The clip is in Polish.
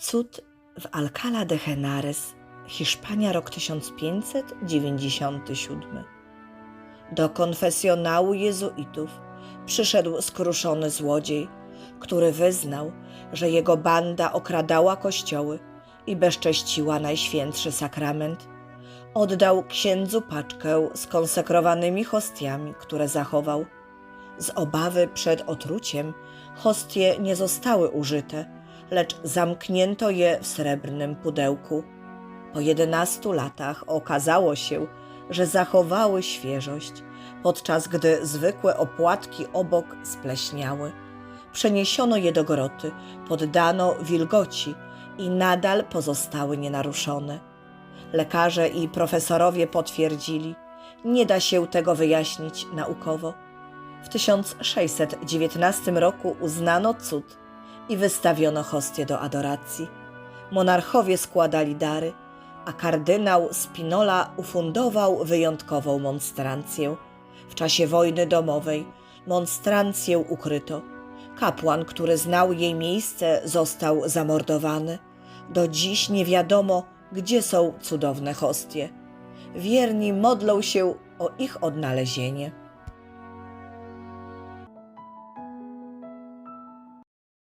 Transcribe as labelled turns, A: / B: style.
A: Cud w Alcalá de Henares, Hiszpania, rok 1597. Do konfesjonału jezuitów przyszedł skruszony złodziej, który wyznał, że jego banda okradała kościoły i bezcześciła najświętszy sakrament. Oddał księdzu paczkę z konsekrowanymi hostiami, które zachował. Z obawy przed otruciem hostie nie zostały użyte, lecz zamknięto je w srebrnym pudełku. Po jedenastu latach okazało się, że zachowały świeżość, podczas gdy zwykłe opłatki obok spleśniały. Przeniesiono je do groty, poddano wilgoci i nadal pozostały nienaruszone. Lekarze i profesorowie potwierdzili, nie da się tego wyjaśnić naukowo. W 1619 roku uznano cud i wystawiono hostie do adoracji. Monarchowie składali dary, a kardynał Spinola ufundował wyjątkową monstrancję. W czasie wojny domowej monstrancję ukryto. Kapłan, który znał jej miejsce, został zamordowany. Do dziś nie wiadomo, gdzie są cudowne hostie. Wierni modlą się o ich odnalezienie.